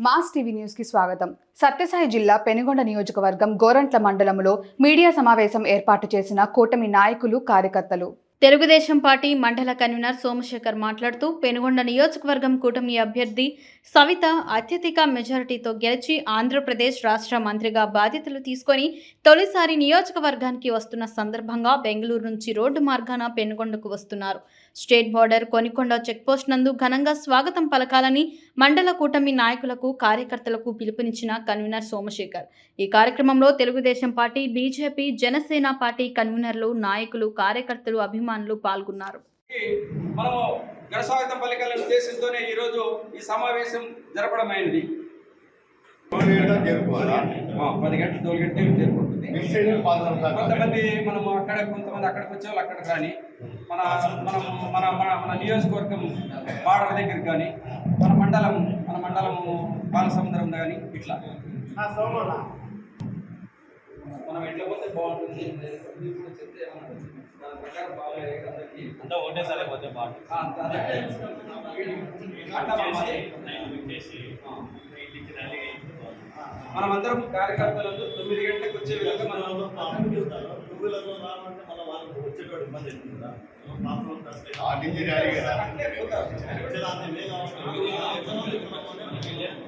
Mass TV న్యూస్కి స్వాగతం. సత్యసాయి జిల్లా పెనుగొండ నియోజకవర్గం గోరంట్ల మండలంలో మీడియా సమావేశం ఏర్పాటు చేసిన కూటమి నాయకులు కార్యకర్తలు. తెలుగుదేశం పార్టీ మండల కన్వీనర్ సోమశేఖర్ మాట్లాడుతూ పెనుగొండ నియోజకవర్గం కూటమి అభ్యర్థి సవిత అత్యధిక మెజారిటీతో గెలిచి ఆంధ్రప్రదేశ్ రాష్ట్ర మంత్రిగా బాధ్యతలు తీసుకొని తొలిసారి నియోజకవర్గానికి వస్తున్న సందర్భంగా బెంగళూరు నుంచి రోడ్డు మార్గాన పెనుగొండకు వస్తున్నారు. స్టేట్ బార్డర్ కొనికొండ చెక్పోస్ట్ నందు ఘనంగా స్వాగతం పలకాలని మండల కూటమి నాయకులకు కార్యకర్తలకు పిలుపునిచ్చిన కన్వీనర్ సోమశేఖర్. ఈ కార్యక్రమంలో Telugu Desam party BJP Janasena party కన్వీనర్లు నాయకులు కార్యకర్తలు అభిమానులు పాల్గొన్నారు. మనము ఘనస్వాగతం పలికాలనే ఉద్దేశంతోనే ఈరోజు ఈ సమావేశం జరపడమైనది పది గంటలు తోలు చేరుకుంటుంది కొంతమంది మనము అక్కడ కొంతమంది అక్కడికి వచ్చే వాళ్ళు అక్కడికి కానీ మన మనం మన మన మన నియోజకవర్గం బార్డర్ దగ్గరికి కానీ మన మండలం మన మండలం బాలసముద్రం కానీ ఇట్లా. మనం ఎట్లా పోతే బాగుంటుంది? ఇప్పుడు చెప్తే ఏమన్నా దాని ప్రకారం అందరికీ అంతా ఒకటేసారి పోతే బాగుంటుంది. మనమందరం కార్యకర్తలందరూ తొమ్మిది గంటలకు వచ్చే విధంగా మనం ఆ నుంచి ర్యాలీ కదా? అట్లే పోతారు. మనమందరం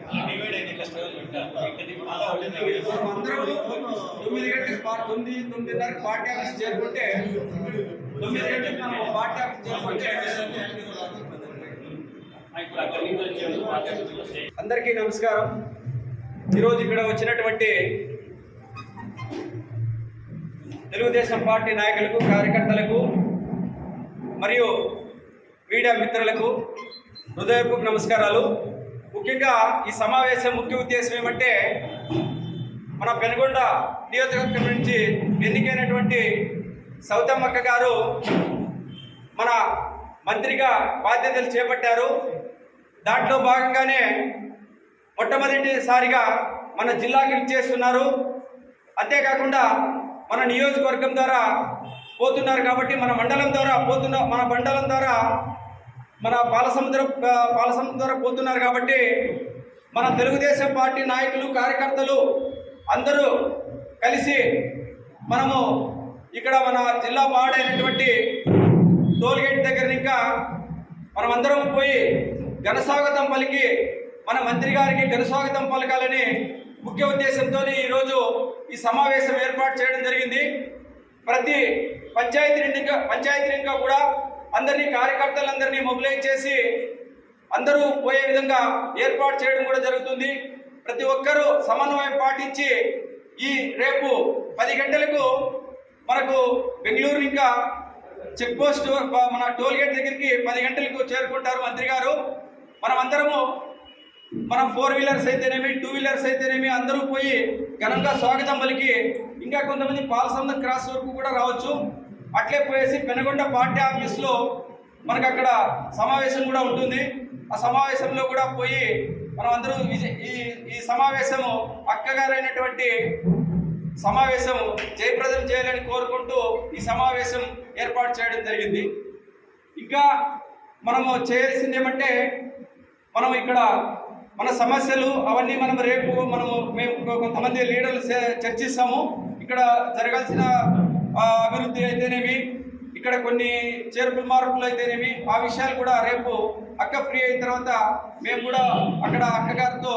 తొమ్మిది గంటలకు తొమ్మిది తొమ్మిదిన్నర పార్టీ ఆఫీస్ చేరుకుంటే తొమ్మిది గంటలకు మనం పార్టీ ఆఫీస్ చేరుకుంటే అందరికీ నమస్కారం. ఈరోజు ఇక్కడ వచ్చినటువంటి తెలుగుదేశం పార్టీ నాయకులకు కార్యకర్తలకు మరియు మీడియా మిత్రులకు హృదయపూర్వక నమస్కారాలు. ముఖ్యంగా ఈ సమావేశం ముఖ్య ఉద్దేశం ఏమంటే మన పెనుగొండ నియోజకవర్గం నుంచి ఎన్నికైనటువంటి సౌతమ్మక్క గారు మన మంత్రిగా బాధ్యతలు చేపట్టారు. దాంట్లో భాగంగానే మొట్టమొదటిసారిగా మన జిల్లాకి ఇచ్చేస్తున్నారు అంతేకాకుండా మన నియోజకవర్గం ద్వారా పోతున్నారు కాబట్టి మన మండలం ద్వారా పోతున్న మన మండలం ద్వారా మన పాలసముద్ర పాలసముద్ర పోతున్నారు కాబట్టి మన తెలుగుదేశం పార్టీ నాయకులు కార్యకర్తలు అందరూ కలిసి మనము ఇక్కడ మన జిల్లా బాడైనటువంటి టోల్గేట్ దగ్గర ఇంకా మనమందరం పోయి ఘనస్వాగతం పలికి మన మంత్రి గారికి ఘనస్వాగతం పలకాలని ముఖ్య ఉద్దేశంతో ఈరోజు ఈ సమావేశం ఏర్పాటు చేయడం జరిగింది. ప్రతి పంచాయతీ పంచాయతీ ఇంకా కూడా అందరినీ కార్యకర్తలందరినీ మొబిలైజ్ చేసి అందరూ పోయే విధంగా ఏర్పాటు చేయడం కూడా జరుగుతుంది. ప్రతి ఒక్కరూ సమన్వయం పాటించి ఈ రేపు పది గంటలకు మనకు బెంగళూరు ఇంకా చెక్ పోస్ట్ మన టోల్ గేట్ దగ్గరికి పది గంటలకు చేరుకుంటారు మంత్రి గారు. మనం అందరము మనం ఫోర్ వీలర్స్ అయితేనేమి టూ వీలర్స్ అయితేనేమి అందరూ పోయి ఘనంగా స్వాగతం పలికి ఇంకా కొంతమంది పాలసంద క్రాస్ వరకు కూడా రావచ్చు. అట్లే పోయేసి పెనగొండ పార్టీ ఆఫీస్లో మనకు అక్కడ సమావేశం కూడా ఉంటుంది. ఆ సమావేశంలో కూడా పోయి మనం అందరూ ఈ ఈ సమావేశము అక్కగారైనటువంటి సమావేశం జయప్రదం చేయాలని కోరుకుంటూ ఈ సమావేశం ఏర్పాటు చేయడం జరిగింది. ఇంకా మనము చేయాల్సింది ఏమంటే మనం ఇక్కడ మన సమస్యలు అవన్నీ మనం రేపు మనము మేము కొంతమంది లీడర్లు చర్చిస్తాము. ఇక్కడ జరగాల్సిన అభివృద్ధి అయితేనేమి ఇక్కడ కొన్ని చేర్పులు మార్పులు అయితేనేమి ఆ విషయాలు కూడా రేపు అక్క ఫ్రీ అయిన తర్వాత మేము కూడా అక్కడ అక్కగారితో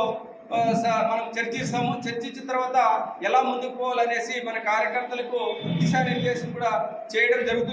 స- మనం చర్చిస్తాము. చర్చించిన తర్వాత ఎలా ముందుకు పోవాలనేసి మన కార్యకర్తలకు దిశానిర్దేశం కూడా చేయడం జరుగుతుంది.